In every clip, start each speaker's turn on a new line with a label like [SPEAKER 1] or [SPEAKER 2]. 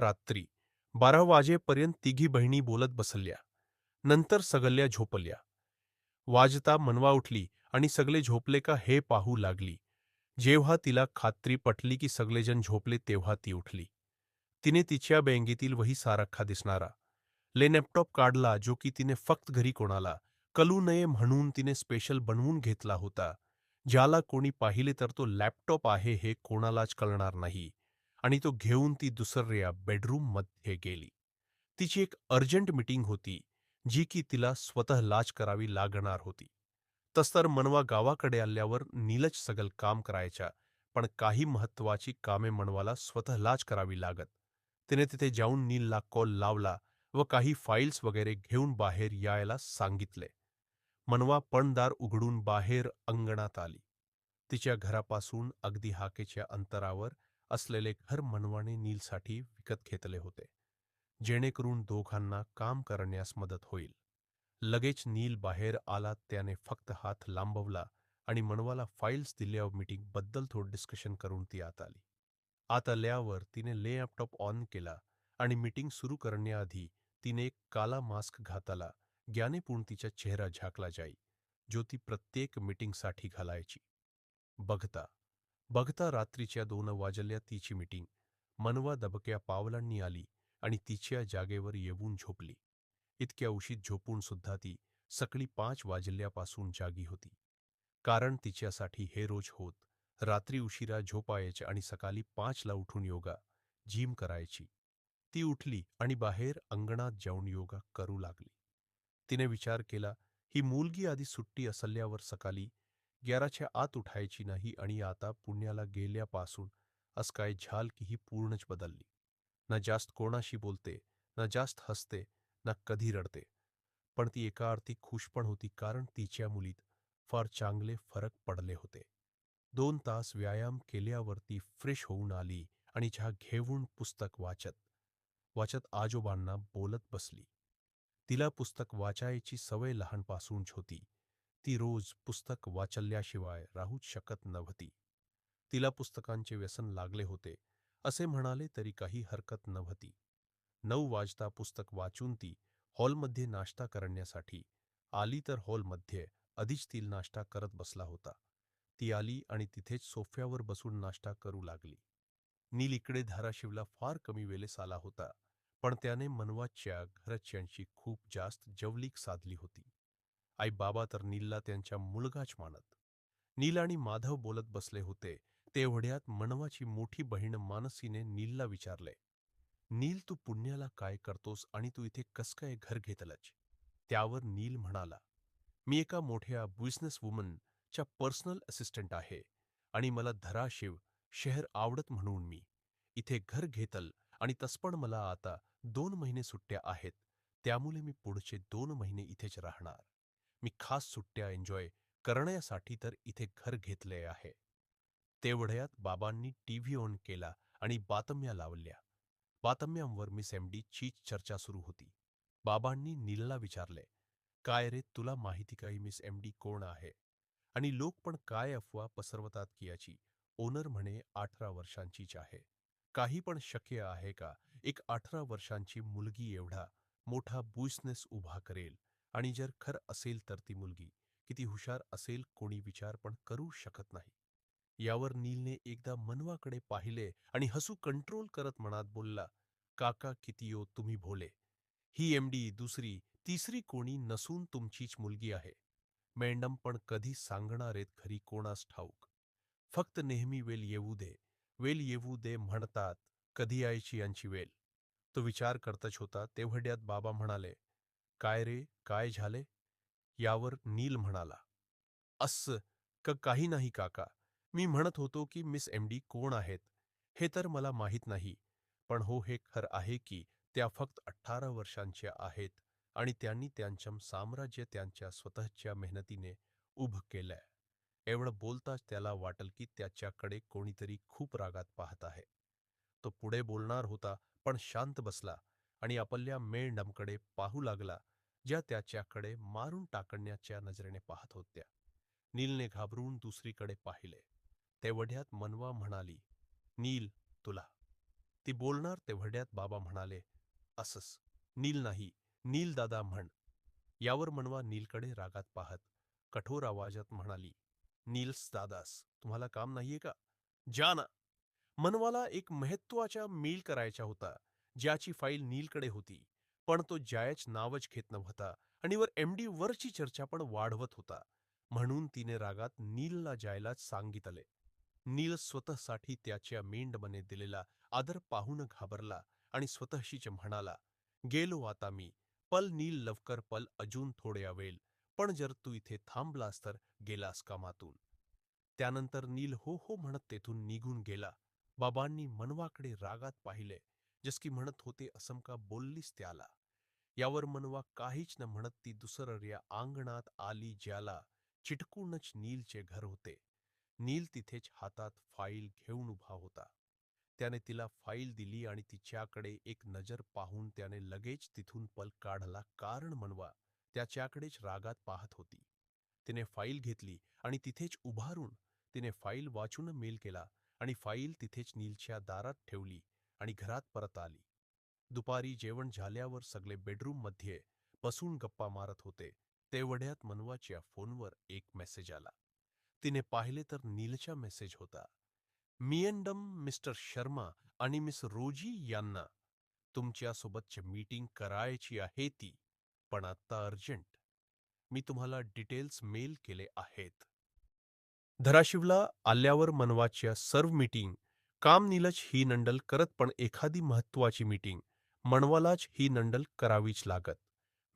[SPEAKER 1] रात्री बारा वाजेपर्यंत तिघी बहिणी बोलत बसल्या. नंतर सगळ्या झोपल्या. वाजता मनवा उठली आणि सगळे झोपले का हे पाहू लागली. जेव्हा तिला खात्री पटली की सगळेजण झोपले तेव्हा ती उठली. तिने तिच्या बँगेतील वही सारखा दिसणारा. लॅपटॉप काढला जो की तिने फक्त घरी कोणाला कलू नये म्हणून तिने स्पेशल बनवून घेतला होता. ज्याला कोणी पाहिले तर तो लॅपटॉप आहे हे कोणालाच कळणार नाही. आणि तो घेऊन ती दुसऱ्या बेडरूममध्ये गेली. तिची एक अर्जंट मीटिंग होती जी की तिला स्वतः लाच करावी लागणार होती. तस तर मनवा गावाकडे आल्यावर नीलच सगल काम करायच्या पण काही महत्वाची कामे मनवाला स्वतः लाज करावी लागत. तिने तिथे जाऊन नीलला कॉल लावला व काही फाईल्स वगैरे घेऊन बाहेर यायला सांगितले. मनवा पणदार उघडून बाहेर अंगणात आली. तिच्या घरापासून अगदी हाकेच्या अंतरावर असलेले घर मनवाने नीलसाठी विकत घेतले होते. जेणेकरून दोघांना काम करण्यास मदत होईल. लगेच नील बाहेर आला त्याने फक्त हात लांबवला आणि मनवाला फाईल्स दिल्यावर मीटिंगबद्दल थोडं डिस्कशन करून ती आत आली. आत आल्यावर तिने लॅपटॉप ऑन केला आणि मीटिंग सुरू करण्याआधी तिने एक काला मास्क घाताला. ज्ञानेपूर्ण तिचा चेहरा झाकला जाई. जो ती प्रत्येक मीटिंगसाठी घालायची. बघता बघता रात्रीच्या दोन वाजल्या तिची मिटिंग. मनवा दबक्या पावलांनी आली आणि तिच्या जागेवर येऊन झोपली. इतक्या उशीत झोपून सुद्धा ती सकाळी पाच वाजल्यापासून जागी होती. कारण तिच्यासाठी हे रोज होत रात्री उशिरा झोपायचे आणि सकाळी पाचला उठून योगा जिम करायची. ती उठली आणि बाहेर अंगणात जाऊन योगा करू लागली. तिने विचार केला ही मुलगी आधी सुट्टी असल्यावर सकाळी ग्याराच्या आत उठायची नाही आणि आता पुण्याला गेल्यापासून असं काय झाल की ही पूर्णच बदलली. ना जास्त कोणाशी बोलते ना जास्त हसते ना कधी रडते. पण ती एका अर्थी खुश पण होती कारण तिच्या मुलीत फार चांगले फरक पडले होते. दोन तास व्यायाम केल्यावरती फ्रेश होऊन आली आणि चहा घेऊन पुस्तक वाचत वाचत आजोबांना बोलत बसली. तिला पुस्तक वाचायची सवय लहानपासूनच होती. ती रोज पुस्तक वाचल्याशिवाय राहूच शकत नव्हती. तिला पुस्तकांचे व्यसन लागले होते असे म्हणाले तरी काही हरकत नव्हती. नऊ वाजता पुस्तक वाचून ती हॉलमध्ये नाश्ता करण्यासाठी आली तर हॉलमध्ये आधीच ती नाश्ता करत बसला होता. ती आली आणि तिथेच सोफ्यावर बसून नाश्ता करू लागली. नील इकडे धाराशिवला फार कमी वेळेस आला होता पण त्याने मनवाच्या घरच्यांशी खूप जास्त जवलीक साधली होती. आई बाबा तर नीलला त्यांच्या मुलगाच मानत. नील आणि माधव बोलत बसले होते. तेवढ्यात मनवाची मोठी बहीण मानसीने नीलला विचारले नील तू पुण्याला काय करतोस आणि तू इथे कस काय घर घेतलंच? त्यावर नील म्हणाला मी एका मोठ्या बिझनेस वुमनच्या पर्सनल असिस्टंट आहे आणि मला धराशिव शहर आवडत म्हणून मी इथे घर घेतल आणि तसपण मला आता दोन महिने सुट्ट्या आहेत. त्यामुळे मी पुढचे दोन महिने इथेच राहणार. मी खास सुट्ट्या एन्जॉय करण्यासाठी तर इथे घर घेतले आहे. तेवढ्यात बाबांनी टीव्ही ऑन केला आणि बातम्या लावल्या. बातम्यांवर मिस एमडी चीच चर्चा सुरू होती. बाबांनी नीलला विचारले काय रे तुला माहिती काही मिस एम डी कोण आहे? आणि लोक पण काय अफवा पसरवतात की याची ओनर म्हणे अठरा वर्षांचीच आहे. काही पण शक्य आहे का? एक अठरा वर्षांची मुलगी एवढा मोठा बिझनेस उभा करेल. आणि जर खर असेल तर ती मुलगी किती हुशार असेल कोणी विचार पण करू शकत नाही. यावर नीलने एकदा मनवाकडे पाहिले आणि हसू कंट्रोल करत मनात बोलला काका किती यो तुम्ही भोले. ही एमडी दुसरी तिसरी कोणी नसून तुमचीच मुलगी आहे. मॅडम पण कधी सांगणारेत खरी कोणास ठाऊक. फक्त नेहमी वेल येऊ दे. वेल येऊ दे म्हणतात कधी यायची यांची वेल. तो विचार करतच होता तेवढ्यात बाबा म्हणाले काय रे? काय झाले? यावर नील म्हणाला अस्स क काही नाही काका. मी म्हणत होतो की मिस एमडी कोण आहेत हे तर मला माहीत नाही. पण हो हे खर आहे की त्या फक्त अठरा वर्षांच्या आहेत आणि त्यांनी त्यांच्या साम्राज्य त्यांच्या स्वतःच्या मेहनतीने उभं केलंय. एवढं बोलताच त्याला वाटल की त्याच्याकडे कोणीतरी खूप रागात पाहत आहे. तो पुढे बोलणार होता पण शांत बसला आणि आपल्या मेंढमकडे पाहू लागला ज्या त्याच्याकडे मारून टाकण्याच्या नजरेने पाहत होत्या. नीलने घाबरून दुसरीकडे पाहिले. तेवढ्यात मनवा म्हणाली नील तुला. ती बोलणार तेवढ्यात बाबा म्हणाले असस नील नाही नील दादा म्हण. यावर मनवा नीलकडे रागात पाहत कठोर आवाजात म्हणाली नील्स दादास तुम्हाला काम नाहीये का? जा ना. मनवाला एक महत्त्वाचा मेल करायचा होता ज्याची फाईल नीलकडे होती. पण तो जायच नावच घेत नव्हता आणि वर एमडी वरची चर्चा पण वाढवत होता. म्हणून तिने रागात नीलला जायला सांगितले. नील स्वतःसाठी त्याच्या मेंढमने दिलेला आदर पाहून घाबरला आणि स्वतःशीच म्हणाला गेलो आता मी. पल नील लवकर पल अजून थोडे अवेल पण जर तू इथे थांबलास तर गेलास कामातून त्यानंतर नील हो हो म्हणत तेथून निघून गेला. बाबांनी मनवाकडे रागात पाहिले. जस की म्हणत होते असमका बोललीस त्याला? यावर मनवा काहीच न म्हणत ती दुसरर्या अंगणात आली ज्याला चिटकूनच नीलचे घर होते. नील तिथेच हातात फाईल घेऊन उभा होता. त्याने तिला फाईल दिली आणि तिच्याकडे एक नजर पाहून त्याने लगेच तिथून पल काढला कारण मनवा त्याच्याकडेच रागात पाहत होती. तिने फाईल घेतली आणि तिथेच उभारून तिने फाईल वाचून मेल केला आणि फाईल तिथेच नीलच्या दारात ठेवली आणि घरात परत आली. दुपारी जेवण झाल्यावर सगळे बेडरूममध्ये बसून गप्पा मारत होते. तेवढ्यात मनवाच्या फोनवर एक मेसेज आला. तिने पाहिले तर नीलचा मेसेज होता. मियंडम मिस्टर शर्मा आणि मिस रोजी यांना तुमच्यासोबतची मीटिंग करायची आहे ती पण आत्ता अर्जंट मी तुम्हाला डिटेल्स मेल केले आहेत. धराशिवला आल्यावर मनवाच्या सर्व मीटिंग काम नीलच ही नंडल करत पण एखादी महत्वाची मीटिंग मनवालाच ही नंडल करावीच लागत.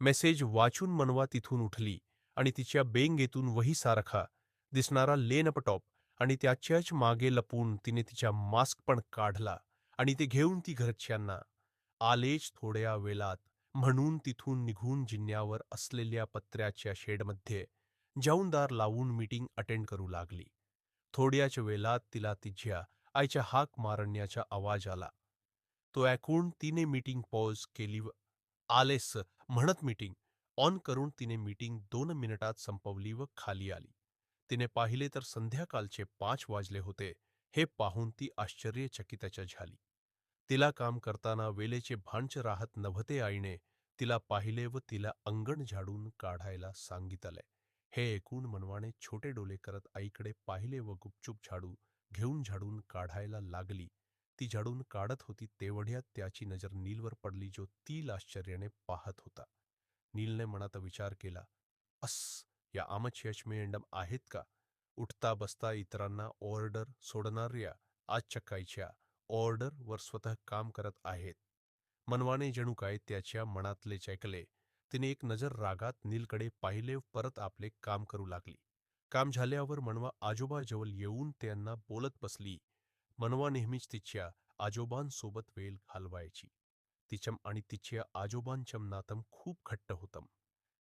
[SPEAKER 1] मेसेज वाचून मनवा तिथून उठली आणि तिच्या बेंगेतून वही सारखा दिसणारा लेनपटॉप आणि त्याच्याच मागे लपून तिने तिच्या मास्क पण काढला आणि ते घेऊन ती घरच्यांना आलेच थोड्या वेळात म्हणून तिथून निघून जिन्यावर असलेल्या पत्र्याच्या शेडमध्ये जाऊनदार लावून मीटिंग अटेंड करू लागली. थोड्याच वेळात तिला तिच्या आईच्या हाक मारण्याचा आवाज आला. तो ऐकून तिने मीटिंग पॉज केली व आलेस म्हणत मीटिंग ऑन करून तिने मीटिंग दोन मिनिटात संपवली व खाली आली. तिने पाहिले तर संध्याकाळचे पाच वाजले होते हे पाहून ती आश्चर्यचकिताच्या झाली. तिला काम करताना वेलेचे भांच राहत नव्हते आईने तिला पाहिले व तिला अंगण झाडून काढायला सांगितले. हे ऐकून मनवाने छोटे डोले करत आईकडे पाहिले व गुपचूप झाडू घेऊन झाडून काढायला लागली. ती झाडून काढत होती तेवढ्यात त्याची नजर नीलवर पडली जो तील आश्चर्याने पाहत होता. नीलने मनात विचार केला अस या आमच यशमेंडम आहेत का? उठता बसता इतरांना ऑर्डर सोडणाऱ्या आज चकाईच्या ऑर्डर वर स्वतः काम करत आहेत. मनवाने जणू काय त्याच्या मनातले चैकले. तिने एक नजर रागात नीलकडे पाहिले परत आपले काम करू लागली. काम झाल्यावर मनवा आजोबाजवळ येऊन त्यांना बोलत बसली. मनवा नेहमीच तिच्या आजोबांसोबत वेळ घालवायची. तिचम आणि तिच्या आजोबांचम नातम खूप घट्ट होतम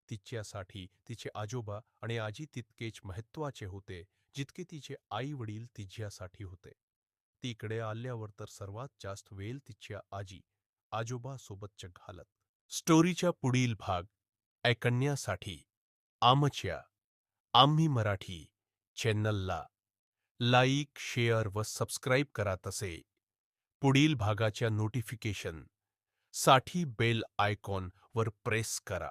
[SPEAKER 1] तिच्यासाठी तिचे आजोबा आणि आजी तितकेच महत्त्वाचे होते जितके तिचे आई वडील तिच्यासाठी होते. ती इकडे आल्यावर तर सर्वात जास्त वेळ तिच्या आजी आजोबासोबतच्या घालत. स्टोरीच्या पुढील भाग ऐकण्यासाठी आमच्या आम्ही मराठी चॅनलला लाईक शेअर व सबस्क्राईब करा तसे पुढील भागाच्या नोटिफिकेशन. साठी बेल आयकॉन वर प्रेस करा.